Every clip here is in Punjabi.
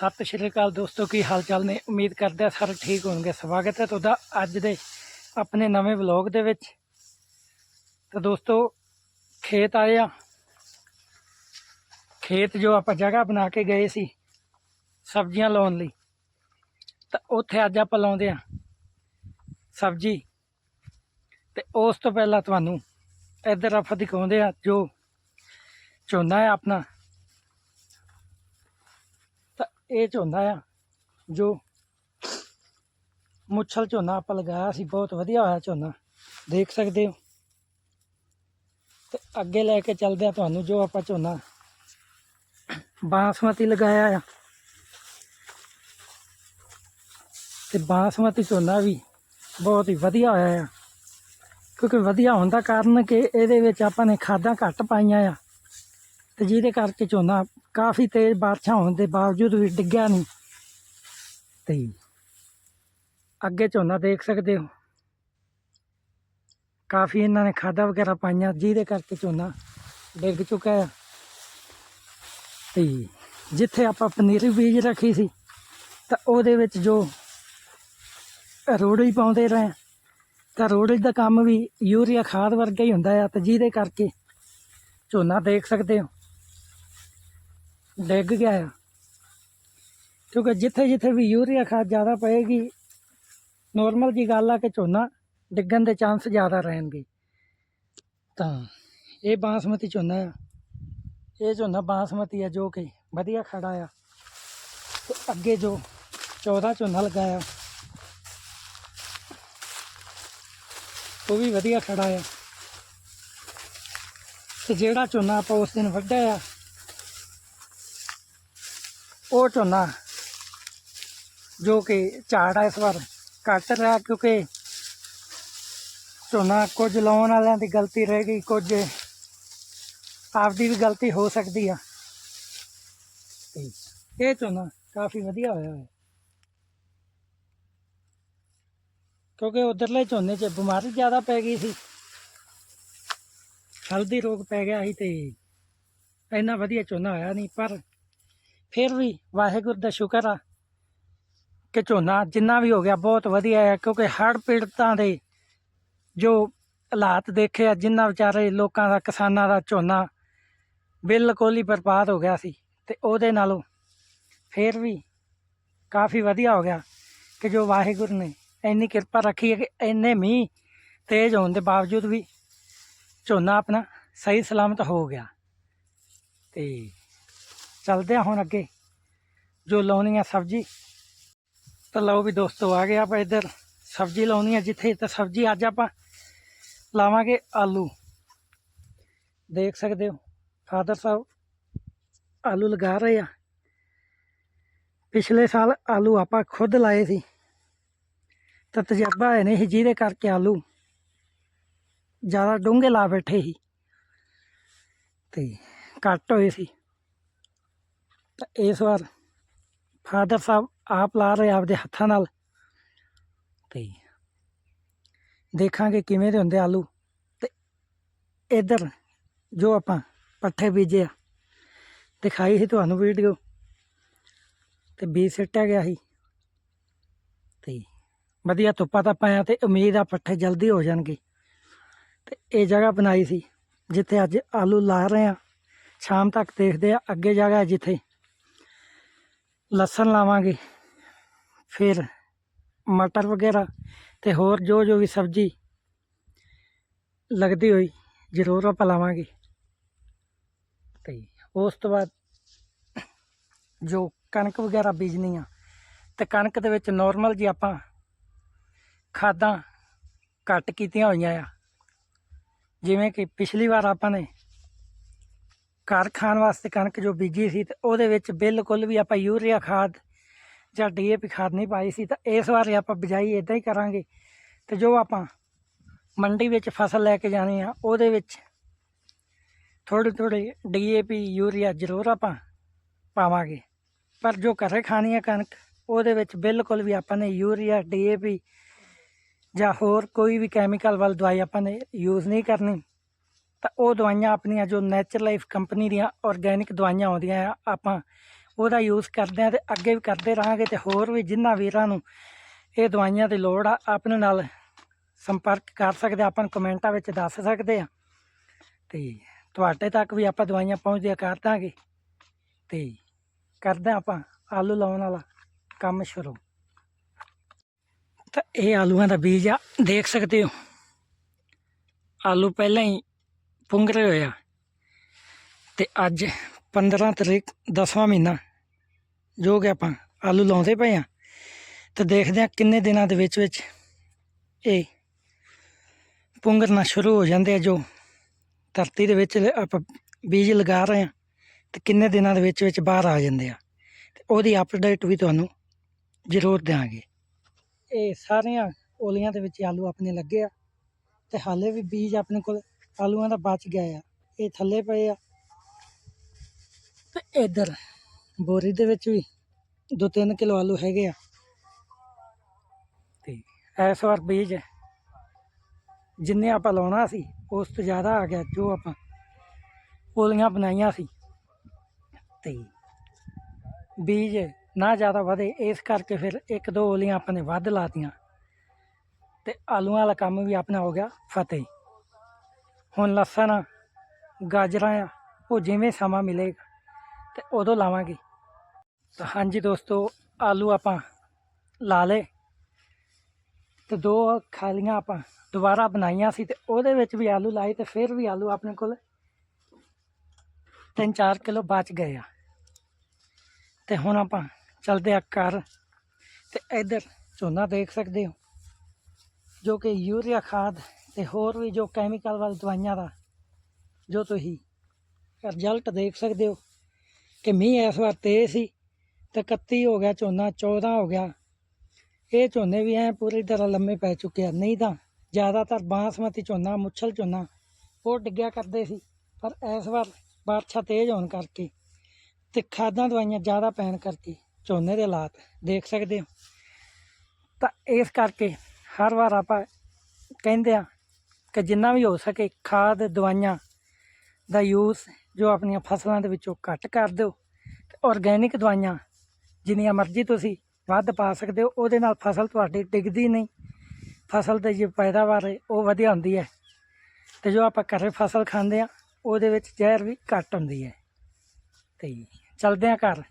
ਸਤਿ ਸ਼੍ਰੀ ਅਕਾਲ ਦੋਸਤੋ, ਕੀ ਹਾਲ ਚਾਲ ਨੇ? ਉਮੀਦ ਕਰਦੇ ਆ ਸਾਰੇ ਠੀਕ ਹੋਣਗੇ। ਸਵਾਗਤ ਹੈ ਤੁਹਾਡਾ ਅੱਜ ਦੇ ਆਪਣੇ ਨਵੇਂ ਵਲੌਗ ਦੇ ਵਿੱਚ। ਤਾਂ ਦੋਸਤੋ, ਖੇਤ ਆਏ ਆ ਖੇਤ ਜੋ ਆਪਾਂ ਜਗ੍ਹਾ ਬਣਾ ਕੇ ਗਏ ਸੀ, ਸਬਜ਼ੀਆਂ ਲਾਉਣ ਲਈ। ਤਾਂ ਉੱਥੇ ਅੱਜ ਆਪਾਂ ਲਾਉਂਦੇ ਆ ਸਬਜ਼ੀ। ਤੇ ਉਸ ਤੋਂ ਪਹਿਲਾਂ ਤੁਹਾਨੂੰ ਇੱਧਰ ਆਪਾਂ ਦਿਖਾਉਂਦੇ ਆ ਜੋ ਝੋਨਾ ਹੈ ਆਪਣਾ। ਇਹ ਝੋਨਾ ਆ, ਜੋ ਮੁੱਛਲ ਝੋਨਾ ਆਪਾਂ ਲਗਾਇਆ ਸੀ, ਬਹੁਤ ਵਧੀਆ ਹੋਇਆ ਝੋਨਾ, ਦੇਖ ਸਕਦੇ ਹੋ। ਤੇ ਅੱਗੇ ਲੈ ਕੇ ਚੱਲਦੇ ਆ ਤੁਹਾਨੂੰ ਜੋ ਆਪਾਂ ਝੋਨਾ ਬਾਸਮਤੀ ਲਗਾਇਆ ਆ। ਤੇ ਬਾਸਮਤੀ ਝੋਨਾ ਵੀ ਬਹੁਤ ਹੀ ਵਧੀਆ ਹੋਇਆ ਆ, ਕਿਉਂਕਿ ਵਧੀਆ ਹੋਣ ਦਾ ਕਾਰਨ ਕਿ ਇਹਦੇ ਵਿੱਚ ਆਪਾਂ ਨੇ ਖਾਦਾਂ ਘੱਟ ਪਾਈਆਂ ਆ। ਤੇ ਜਿਹਦੇ ਕਰਕੇ ਝੋਨਾ ਕਾਫੀ ਤੇਜ਼ ਬਾਰਿਸ਼ਾਂ ਹੋਣ ਦੇ ਬਾਵਜੂਦ ਵੀ ਡਿੱਗਿਆ ਨਹੀਂ। ਤੇ ਅੱਗੇ ਝੋਨਾ ਦੇਖ ਸਕਦੇ ਹੋ। ਕਾਫੀ ਇਹਨਾਂ ਨੇ ਖਾਦਾਂ ਵਗੈਰਾ ਪਾਈਆਂ, ਜਿਹਦੇ ਕਰਕੇ ਝੋਨਾ ਡਿੱਗ ਚੁੱਕਾ ਆ। ਤੇ ਜਿੱਥੇ ਆਪਾਂ ਪਨੀਰੀ ਬੀਜ ਰੱਖੀ ਸੀ, ਤਾਂ ਉਹਦੇ ਵਿੱਚ ਜੋ ਰੋੜੀ ਪਾਉਂਦੇ ਰਹੇ, ਤਾਂ ਰੋੜੀ ਦਾ ਕੰਮ ਵੀ ਯੂਰੀਆ ਖਾਦ ਵਰਗਾ ਹੀ ਹੁੰਦਾ ਆ, ਤੇ ਜਿਹਦੇ ਕਰਕੇ ਝੋਨਾ ਦੇਖ ਸਕਦੇ ਹੋ। ਡਿੱਗ ਗਿਆ ਆ। ਕਿਉਂਕਿ ਜਿੱਥੇ ਜਿੱਥੇ ਵੀ ਯੂਰੀਆ ਖਾਦ ਜ਼ਿਆਦਾ ਪਏਗੀ ਨੋਰਮਲ ਜੀ ਗੱਲ ਆ ਕਿ ਝੋਨਾ ਡਿੱਗਣ ਦੇ ਚਾਂਸ ਜ਼ਿਆਦਾ ਰਹਿਣਗੇ। ਤਾਂ ਇਹ ਬਾਸਮਤੀ ਝੋਨਾ ਆ। ਇਹ ਝੋਨਾ ਬਾਸਮਤੀ ਆ ਜੋ ਕਿ ਵਧੀਆ ਖੜਾ ਆ। ਤੇ ਅੱਗੇ ਜੋ 14 ਝੋਨਾ ਲਗਾਇਆ, ਉਹ ਵੀ ਵਧੀਆ ਖੜਾ ਆ। ਤੇ ਜਿਹੜਾ ਝੋਨਾ ਆਪਾਂ ਉਸ ਦਿਨ ਵੱਢਿਆ ਆ ਉਹ ਝੋਨਾ ਜੋ ਕਿ ਝਾੜ ਇਸ ਵਾਰ ਘੱਟ ਰਿਹਾ ਕਿਉਂਕਿ ਝੋਨਾ ਕੁਝ ਲਾਉਣ ਵਾਲਿਆਂ ਦੀ ਗਲਤੀ ਰਹਿ ਗਈ, ਕੁਝ ਆਪਦੀ ਵੀ ਗਲਤੀ ਹੋ ਸਕਦੀ ਆ। ਤੇ ਇਹ ਝੋਨਾ ਕਾਫੀ ਵਧੀਆ ਹੋਇਆ ਹੈ ਕਿਉਂਕਿ ਉਧਰਲੇ ਝੋਨੇ 'ਚ ਬਿਮਾਰੀ ਜ਼ਿਆਦਾ ਪੈ ਗਈ ਸੀ। ਹਲਦੀ ਰੋਗ ਪੈ ਗਿਆ ਸੀ ਤੇ ਇੰਨਾ ਵਧੀਆ ਝੋਨਾ ਹੋਇਆ ਨਹੀਂ, ਪਰ ਫਿਰ ਵੀ ਵਾਹਿਗੁਰੂ ਦਾ ਸ਼ੁਕਰ ਆ ਕਿ ਝੋਨਾ ਜਿੰਨਾ ਵੀ ਹੋ ਗਿਆ ਬਹੁਤ ਵਧੀਆ ਹੈ ਕਿਉਂਕਿ ਹੜ੍ਹ ਪੀੜਤਾਂ ਦੇ ਜੋ ਹਾਲਾਤ ਦੇਖੇ ਆ, ਜਿੰਨਾ ਵਿਚਾਰੇ ਲੋਕਾਂ ਦਾ, ਕਿਸਾਨਾਂ ਦਾ ਝੋਨਾ ਬਿਲਕੁਲ ਹੀ ਬਰਬਾਦ ਹੋ ਗਿਆ ਸੀ ਤੇ ਉਹਦੇ ਨਾਲੋਂ ਫਿਰ ਵੀ ਕਾਫੀ ਵਧੀਆ ਹੋ ਗਿਆ ਕਿ ਜੋ ਵਾਹਿਗੁਰੂ ਨੇ ਇੰਨੀ ਕਿਰਪਾ ਰੱਖੀ ਹੈ ਕਿ ਇੰਨੇ ਮੀਂਹ ਤੇਜ਼ ਹੋਣ ਦੇ ਬਾਵਜੂਦ ਵੀ ਝੋਨਾ ਆਪਣਾ ਸਹੀ ਸਲਾਮਤ ਹੋ ਗਿਆ ਤੇ ਚੱਲਦੇ ਆ ਹੁਣ ਅੱਗੇ। ਜੋ ਲਾਉਣੀ ਆ ਸਬਜ਼ੀ। ਤਾਂ ਲਓ ਵੀ ਦੋਸਤੋ, ਆ ਗਏ ਆਪਾਂ ਇੱਧਰ ਸਬਜ਼ੀ ਲਾਉਣੀ ਆ, ਜਿੱਥੇ ਤਾਂ ਸਬਜ਼ੀ ਅੱਜ ਆਪਾਂ ਲਾਵਾਂਗੇ ਆਲੂ। ਦੇਖ ਸਕਦੇ ਹੋ, ਫਾਦਰ ਸਾਹਿਬ ਆਲੂ ਲਗਾ ਰਹੇ ਆ। ਪਿਛਲੇ ਸਾਲ ਆਲੂ ਆਪਾਂ ਖੁਦ ਲਾਏ ਸੀ। ਤਾਂ ਤਜਰਬਾ ਹੈ ਨਹੀਂ ਜਿਹਦੇ ਕਰਕੇ ਆਲੂ ਜ਼ਿਆਦਾ ਡੂੰਘੇ ਲਾ ਬੈਠੇ ਸੀ। ਤੇ ਘੱਟ ਹੋਏ ਸੀ। ਤਾਂ ਇਸ ਵਾਰ ਫਾਦਰ ਸਾਹਿਬ ਆਪ ਲਾ ਰਹੇ ਆਪਦੇ ਹੱਥਾਂ ਨਾਲ। ਤੇ ਦੇਖਾਂਗੇ ਕਿਵੇਂ ਦੇ ਹੁੰਦੇ ਆਲੂ। ਤੇ ਇਧਰ ਜੋ ਆਪਾਂ ਪੱਠੇ ਬੀਜੇ ਆ, ਦਿਖਾਈ ਸੀ ਤੁਹਾਨੂੰ ਵੀਡੀਓ। ਤੇ ਬੀਜ ਸਿੱਟਿਆ ਗਿਆ ਸੀ। ਤੇ ਵਧੀਆ ਧੁੱਪਾ ਤਾਂ ਪਾਇਆ ਤੇ ਉਮੀਦ ਆ ਪੱਠੇ ਜਲਦੀ ਹੋ ਜਾਣਗੇ। ਤੇ ਇਹ ਜਗ੍ਹਾ ਬਣਾਈ ਸੀ, ਜਿੱਥੇ ਅੱਜ ਆਲੂ ਲਾ ਰਹੇ ਆ। ਸ਼ਾਮ ਤੱਕ ਦੇਖਦੇ ਆ ਅੱਗੇ ਜਗ੍ਹਾ ਜਿੱਥੇ। ਲਸਣ ਲਾਵਾਂਗੇ, ਫਿਰ ਮਟਰ ਵਗੈਰਾ ਤੇ ਹੋਰ ਜੋ ਜੋ ਵੀ ਸਬਜ਼ੀ ਲੱਗਦੀ ਹੋਈ ਜ਼ਰੂਰ ਆਪਾਂ ਲਾਵਾਂਗੇ। ਤੇ ਉਸ ਤੋਂ ਬਾਅਦ ਜੋ ਕਣਕ ਵਗੈਰਾ ਬੀਜਣੀ ਆ, ਤੇ ਕਣਕ ਦੇ ਵਿੱਚ ਨਾਰਮਲ ਜੀ ਆਪਾਂ ਖਾਦਾਂ ਘੱਟ ਕੀਤੀਆਂ ਹੋਈਆਂ ਆ। ਜਿਵੇਂ ਕਿ ਪਿਛਲੀ ਵਾਰ ਆਪਾਂ ਨੇ ਘਰ ਖਾਣ ਵਾਸਤੇ ਕਣਕ ਜੋ ਬੀਜੀ ਸੀ ਤੇ ਉਹਦੇ ਵਿੱਚ ਬਿਲਕੁਲ ਵੀ ਆਪਾਂ ਯੂਰੀਆ ਖਾਦ ਜਾਂ ਡੀਏਪੀ ਖਾਦ ਨਹੀਂ ਪਾਈ ਸੀ ਤਾਂ ਇਸ ਵਾਰ ਆਪਾਂ ਬਿਜਾਈ ਇਦਾਂ ਹੀ ਕਰਾਂਗੇ ਤੇ ਜੋ ਆਪਾਂ ਮੰਡੀ ਵਿੱਚ ਫਸਲ ਲੈ ਕੇ ਜਾਣੀ ਆ, ਉਹਦੇ ਵਿੱਚ ਥੋੜੀ ਥੋੜੀ ਡੀਏਪੀ ਯੂਰੀਆ ਜ਼ਰੂਰ ਆਪਾਂ ਪਾਵਾਂਗੇ। ਪਰ ਜੋ ਘਰੇ ਖਾਣੀ ਹੈ ਕਣਕ, ਉਹਦੇ ਵਿੱਚ ਬਿਲਕੁਲ ਵੀ ਆਪਾਂ ਨੇ ਯੂਰੀਆ ਡੀਏਪੀ ਜਾਂ ਹੋਰ ਕੋਈ ਵੀ ਕੈਮੀਕਲ ਵਾਲੀ ਦਵਾਈ ਆਪਾਂ ਨੇ ਯੂਜ਼ ਨਹੀਂ ਕਰਨੀ। ਤਾਂ ਉਹ ਦਵਾਈਆਂ ਆਪਣੀਆਂ ਜੋ ਨੈਚਰ ਲਾਈਫ ਕੰਪਨੀ ਦੀਆਂ ਆਰਗੈਨਿਕ ਦਵਾਈਆਂ ਆਉਂਦੀਆਂ ਆ, ਆਪਾਂ ਉਹਦਾ ਯੂਜ਼ ਕਰਦੇ ਆ ਤੇ ਅੱਗੇ ਵੀ ਕਰਦੇ ਰਹਾਂਗੇ ਤੇ ਹੋਰ ਵੀ ਜਿਨ੍ਹਾਂ ਵੀਰਾਂ ਨੂੰ ਇਹ ਦਵਾਈਆਂ ਦੀ ਲੋੜ ਆ ਆਪਣੇ ਨਾਲ ਸੰਪਰਕ ਕਰ ਸਕਦੇ ਆਪਾਂ ਨੂੰ ਕਮੈਂਟਾਂ ਵਿੱਚ ਦੱਸ ਸਕਦੇ ਆ। ਤੇ ਤੁਹਾਡੇ ਤੱਕ ਵੀ ਆਪਾਂ ਦਵਾਈਆਂ ਪਹੁੰਚਦੀਆਂ ਕਰ ਦਾਂਗੇ। ਤੇ ਕਰਦੇ ਹਾਂ ਆਪਾਂ ਆਲੂ ਲਾਉਣ ਵਾਲਾ ਕੰਮ ਸ਼ੁਰੂ। ਤਾਂ ਇਹ ਆਲੂਆਂ ਦਾ ਬੀਜ ਆ, ਦੇਖ ਸਕਦੇ ਹੋ। ਆਲੂ ਪਹਿਲਾਂ ਹੀ ਪੁੰਗਰੇ ਹੋਏ ਆ। ਤੇ ਅੱਜ 15 ਤਰੀਕ 10ਵਾਂ ਮਹੀਨਾ, ਜੋ ਕਿ ਆਪਾਂ ਆਲੂ ਲਾਉਂਦੇ ਪਏ ਆ। ਤੇ ਦੇਖਦੇ ਆ ਕਿੰਨੇ ਦਿਨਾਂ ਦੇ ਵਿੱਚ ਵਿੱਚ ਇਹ ਪੁੰਗਰਨਾ ਸ਼ੁਰੂ ਹੋ ਜਾਂਦੇ ਆ, ਜੋ ਧਰਤੀ ਦੇ ਵਿੱਚ ਆਪਾਂ ਬੀਜ ਲਗਾ ਰਹੇ ਆ। ਤੇ ਕਿੰਨੇ ਦਿਨਾਂ ਦੇ ਵਿੱਚ ਵਿੱਚ ਬਾਹਰ ਆ ਜਾਂਦੇ ਆ। ਤੇ ਉਹਦੀ ਅਪਡੇਟ ਵੀ ਤੁਹਾਨੂੰ ਜ਼ਰੂਰ ਦਿਆਂਗੇ। ਇਹ ਸਾਰੀਆਂ ਓਲੀਆਂ ਦੇ ਵਿੱਚ ਆਲੂ ਆਪਣੇ ਲੱਗੇ ਆ। ਤੇ ਹਾਲੇ ਵੀ ਬੀਜ ਆਪਣੇ ਕੋਲ ਆਲੂਆਂ ਦਾ ਬਚ ਗਿਆ ਆ। ਇਹ ਥੱਲੇ ਪਏ ਆ। ਤੇ ਇਧਰ ਬੋਰੀ ਦੇ ਵਿੱਚ ਵੀ 2-3 ਕਿਲੋ ਆਲੂ ਹੈਗੇ ਆ। ਤੇ ਇਸ ਵਾਰ ਬੀਜ ਜਿੰਨੇ ਆਪਾਂ ਲਾਉਣਾ ਸੀ, ਉਸ ਤੋਂ ਜ਼ਿਆਦਾ ਆ ਗਿਆ ਜੋ ਆਪਾਂ ਓਲੀਆਂ ਬਣਾਈਆਂ ਸੀ। ਤੇ ਬੀਜ ਨਾ ਜ਼ਿਆਦਾ ਵਧੇ, ਇਸ ਕਰਕੇ ਫਿਰ ਇੱਕ ਦੋ ਓਲੀਆਂ ਆਪਾਂ ਨੇ ਵੱਧ ਲਾਤੀਆਂ। ਤੇ ਆਲੂਆਂ ਵਾਲਾ ਕੰਮ ਵੀ ਆਪਣਾ ਹੋ ਗਿਆ ਫਤਿਹ। ਹੁਣ ਲਸਣ ਆ, ਗਾਜਰਾਂ ਆ ਉਹ ਜਿਵੇਂ ਸਮਾਂ ਮਿਲੇਗਾ ਤੇ ਉਦੋਂ ਲਾਵਾਂਗੇ। ਤਾਂ ਹਾਂਜੀ ਦੋਸਤੋ ਆਲੂ ਆਪਾਂ ਲਾ ਲਏ ਤੇ ਦੋ ਖਾਲੀਆਂ ਆਪਾਂ ਦੁਬਾਰਾ ਬਣਾਈਆਂ ਸੀ ਤੇ ਉਹਦੇ ਵਿੱਚ ਵੀ ਆਲੂ ਲਾਏ ਤੇ ਫਿਰ ਵੀ ਆਲੂ ਆਪਣੇ ਕੋਲ 3-4 ਕਿਲੋ ਬਚ ਗਏ ਆ। ਤੇ ਹੁਣ ਆਪਾਂ ਚਲਦੇ ਆ ਘਰ ਤੇ ਇੱਧਰ ਝੋਨਾ ਦੇਖ ਸਕਦੇ ਹੋ ਜੋ ਕਿ ਯੂਰੀਆ ਖਾਦ ਤੇ ਹੋਰ ਵੀ ਜੋ ਕੈਮੀਕਲ ਵਾਲੀ ਦਵਾਈਆਂ ਦਾ, ਜੋ ਤੁਸੀਂ ਰਿਜ਼ਲਟ ਦੇਖ ਸਕਦੇ ਹੋ ਕਿ ਮੀਂਹ ਇਸ ਵਾਰ ਤੇਜ਼ ਸੀ ਤੇ 31 ਹੋ ਗਿਆ ਝੋਨਾ 14 ਹੋ ਗਿਆ। ਇਹ ਝੋਨੇ ਵੀ ਐ ਪੂਰੀ ਤਰ੍ਹਾਂ ਲੰਮੇ ਪੈ ਚੁੱਕੇ ਆ। ਨਹੀਂ ਤਾਂ ਜ਼ਿਆਦਾਤਰ ਬਾਸਮਤੀ ਝੋਨਾ, ਮੁੱਛਲ ਝੋਨਾ, ਉਹ ਡਿੱਗਿਆ ਕਰਦੇ ਸੀ, ਪਰ ਇਸ ਵਾਰ ਬਾਰਸ਼ਾ ਤੇਜ਼ ਹੋਣ ਕਰਕੇ ਤੇ ਖਾਦਾਂ ਦਵਾਈਆਂ ਜ਼ਿਆਦਾ ਪੈਣ ਕਰਕੇ ਝੋਨੇ ਦੇ ਹਾਲਾਤ ਦੇਖ ਸਕਦੇ ਹੋ। ਤਾਂ ਇਸ ਕਰਕੇ ਹਰ ਵਾਰ ਆਪਾਂ ਕਹਿੰਦੇ ਆ ਕਿ ਜਿੰਨਾ ਵੀ ਹੋ ਸਕੇ ਖਾਦ, ਦਵਾਈਆਂ ਦਾ ਯੂਜ਼ ਜੋ ਆਪਣੀਆਂ ਫਸਲਾਂ ਦੇ ਵਿੱਚੋਂ ਘੱਟ ਕਰ ਦਿਓ ਤੇ ਆਰਗੈਨਿਕ ਦਵਾਈਆਂ ਜਿੰਨੀਆਂ ਮਰਜ਼ੀ ਤੁਸੀਂ ਵੱਧ ਪਾ ਸਕਦੇ ਹੋ, ਉਹਦੇ ਨਾਲ ਫਸਲ ਤੁਹਾਡੀ ਡਿੱਗਦੀ ਨਹੀਂ। ਫਸਲ ਦੀ ਜੇ ਪੈਦਾਵਾਰ ਹੈ ਉਹ ਵਧੀਆ ਹੁੰਦੀ ਹੈ ਤੇ ਜੋ ਆਪਾਂ ਘਰੇ ਫਸਲ ਖਾਂਦੇ ਆ ਉਹਦੇ ਵਿੱਚ ਜ਼ਹਿਰ ਵੀ ਘੱਟ ਹੁੰਦੀ ਹੈ। ਤੇ ਚਲਦੇ ਆ ਘਰ।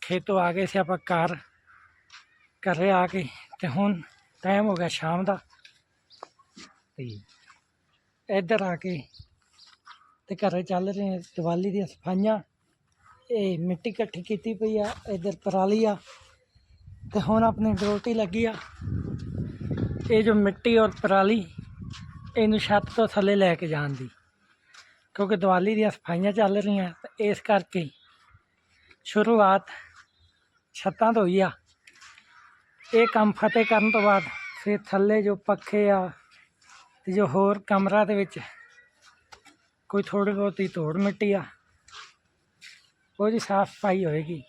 ਖੇਤੋਂ ਆ ਗਏ ਸੀ ਆਪਾਂ ਘਰ। ਘਰੇ ਆ ਕੇ ਤੇ ਹੁਣ ਟਾਈਮ ਹੋ ਗਿਆ ਸ਼ਾਮ ਦਾ। ਤੇ ਇੱਧਰ ਆ ਕੇ ਤੇ ਘਰੇ ਚੱਲ ਰਹੇ ਦੀਵਾਲੀ ਦੀਆਂ ਸਫਾਈਆਂ। ਇਹ ਮਿੱਟੀ ਇਕੱਠੀ ਕੀਤੀ ਪਈ ਆ, ਇੱਧਰ ਪਰਾਲੀ ਆ। ਤੇ ਹੁਣ ਆਪਣੀ ਡਿਊਟੀ ਲੱਗੀ ਆ। ਇਹ ਜੋ ਮਿੱਟੀ ਔਰ ਪਰਾਲੀ, ਇਹਨੂੰ ਛੱਤ ਤੋਂ ਥੱਲੇ ਲੈ ਕੇ ਜਾਣ ਦੀ। ਕਿਉਂਕਿ ਦੀਵਾਲੀ ਦੀਆਂ ਸਫਾਈਆਂ ਚੱਲ ਰਹੀਆਂ ਇਸ ਕਰਕੇ ਸ਼ੁਰੂਆਤ ਛੱਤਾਂ ਤੋਂ ਹੋਈ ਆ। ਇਹ ਕੰਮ ਫਤਿਹ ਕਰਨ ਤੋਂ ਬਾਅਦ ਫਿਰ ਥੱਲੇ ਜੋ ਪੱਖੇ ਆ ਤੇ ਜੋ ਹੋਰ ਕਮਰਾ ਦੇ ਵਿੱਚ ਕੋਈ ਥੋੜੀ ਬਹੁਤੀ ਧੂੜ ਮਿੱਟੀ ਆ ਉਹਦੀ ਸਾਫ਼ ਸਫ਼ਾਈ ਹੋਏਗੀ।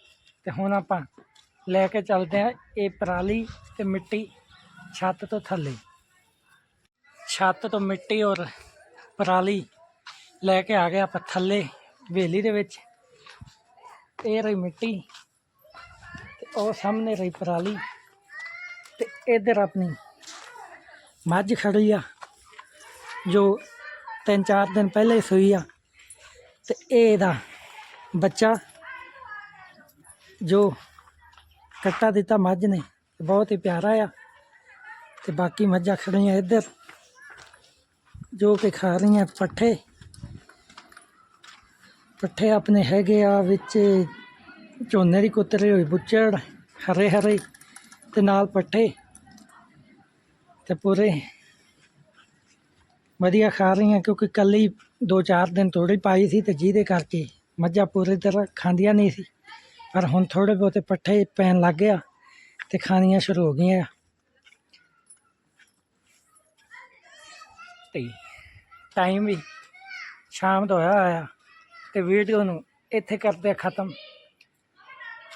ਤੇ ਹੁਣ ਆਪਾਂ ਲੈ ਕੇ ਚੱਲਦੇ ਆ ਇਹ ਪਰਾਲੀ ਤੇ ਮਿੱਟੀ ਛੱਤ ਤੋਂ ਥੱਲੇ। ਛੱਤ ਤੋਂ ਮਿੱਟੀ ਔਰ ਪਰਾਲੀ ਲੈ ਕੇ ਆ ਗਏ ਆਪਾਂ ਥੱਲੇ ਹਵੇਲੀ ਦੇ ਵਿੱਚ। ਇਹ ਰਹੀ ਮਿੱਟੀ ਤੇ ਉਹ ਸਾਹਮਣੇ ਰਹੀ ਪਰਾਲੀ ਤੇ ਇੱਧਰ ਆਪਣੀ ਮੱਝ ਖੜੀ ਆ। ਜੋ ਤਿੰਨ ਚਾਰ ਦਿਨ ਪਹਿਲੇ ਹੀ ਸੂਈ ਆ, ਤੇ ਇਹ ਇਹਦਾ ਬੱਚਾ ਜੋ ਕੱਟਾ ਦਿੱਤਾ ਮੱਝ ਨੇ, ਬਹੁਤ ਹੀ ਪਿਆਰਾ ਆ, ਤੇ ਬਾਕੀ ਮੱਝਾਂ ਖੜੀਆਂ ਇੱਧਰ, ਜੋ ਕਿ ਖਾ ਰਹੀਆਂ ਪੱਠੇ। ਪੱਠੇ ਆਪਣੇ ਹੈਗੇ ਆ ਵਿੱਚ ਝੋਨੇ ਦੀ ਕੁਤਰੇ ਹੋਈ ਬੁੱਚੜ, ਹਰੇ ਹਰੇ, ਤੇ ਨਾਲ ਪੱਠੇ, ਤੇ ਪੂਰੇ ਵਧੀਆ ਖਾ ਰਹੀਆਂ ਕਿਉਂਕਿ ਕੱਲੀ 2-4 ਦਿਨ ਥੋੜੀ ਪਾਈ ਸੀ ਅਤੇ ਜਿਹਦੇ ਕਰਕੇ ਮੱਝਾਂ ਪੂਰੀ ਤਰ੍ਹਾਂ ਖਾਂਦੀਆਂ ਨਹੀਂ ਸੀ। ਪਰ ਹੁਣ ਥੋੜ੍ਹੇ ਬਹੁਤੇ ਪੱਠੇ ਪੈਣ ਲੱਗ ਗਿਆ ਅਤੇ ਖਾਣੀਆਂ ਸ਼ੁਰੂ ਹੋ ਗਈਆਂ ਤੇ ਟਾਈਮ ਵੀ ਸ਼ਾਮ ਦਾ ਹੋਇਆ ਹੋਇਆ ਅਤੇ ਵੀਡੀਓ ਨੂੰ ਇੱਥੇ ਕਰਦੇ ਖਤਮ।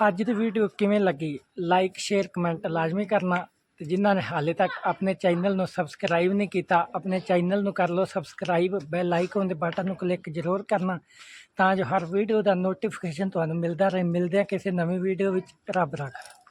ਅੱਜ ਦੀ ਵੀਡੀਓ ਕਿਵੇਂ ਲੱਗੀ? ਲਾਈਕ ਸ਼ੇਅਰ ਕਮੈਂਟ ਲਾਜ਼ਮੀ ਕਰਨਾ। ਤੇ ਜਿਨ੍ਹਾਂ ਨੇ ਹਾਲੇ ਤੱਕ ਆਪਣੇ ਚੈਨਲ ਨੂੰ ਸਬਸਕ੍ਰਾਈਬ ਨਹੀਂ ਕੀਤਾ, ਆਪਣੇ ਚੈਨਲ ਨੂੰ ਕਰ ਲਓ ਸਬਸਕ੍ਰਾਈਬ, ਬੈਲ ਆਈਕਨ ਦੇ ਬਟਨ ਨੂੰ ਕਲਿੱਕ ਜ਼ਰੂਰ ਕਰਨਾ ਤਾਂ ਜੋ ਹਰ ਵੀਡੀਓ ਦਾ ਨੋਟੀਫਿਕੇਸ਼ਨ ਤੁਹਾਨੂੰ ਮਿਲਦਾ ਰਹੇ। ਮਿਲਦੇ ਆ ਕਿਸੇ ਨਵੀਂ ਵੀਡੀਓ ਵਿੱਚ। ਰੱਬ ਰੱਖਾ।